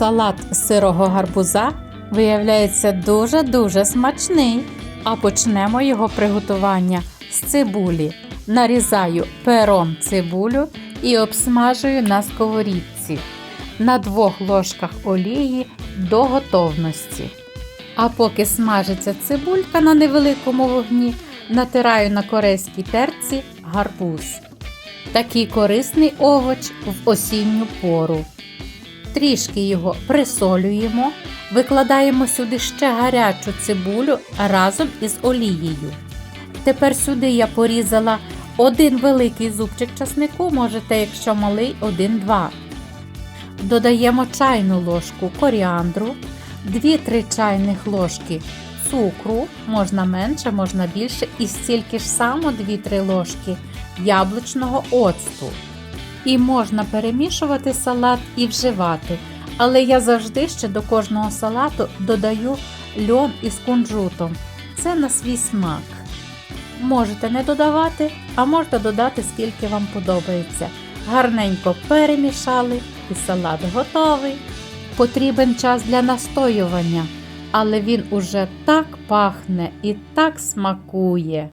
Салат з сирого гарбуза виявляється дуже-дуже смачний. А почнемо його приготування з цибулі. Нарізаю пером цибулю і обсмажую на сковорідці на двох ложках олії до готовності. А поки смажиться цибулька на невеликому вогні, натираю на корейській терці гарбуз. Такий корисний овоч в осінню пору. Трішки його присолюємо, викладаємо сюди ще гарячу цибулю разом із олією. Тепер сюди я порізала один великий зубчик часнику, можете, якщо малий, один-два. Додаємо чайну ложку коріандру, 2-3 чайних ложки цукру, можна менше, можна більше, і стільки ж само 2-3 ложки яблучного оцту. І можна перемішувати салат і вживати. Але я завжди ще до кожного салату додаю льон із кунжутом. Це на свій смак. Можете не додавати, а можете додати скільки вам подобається. Гарненько перемішали і салат готовий. Потрібен час для настоювання, але він уже так пахне і так смакує.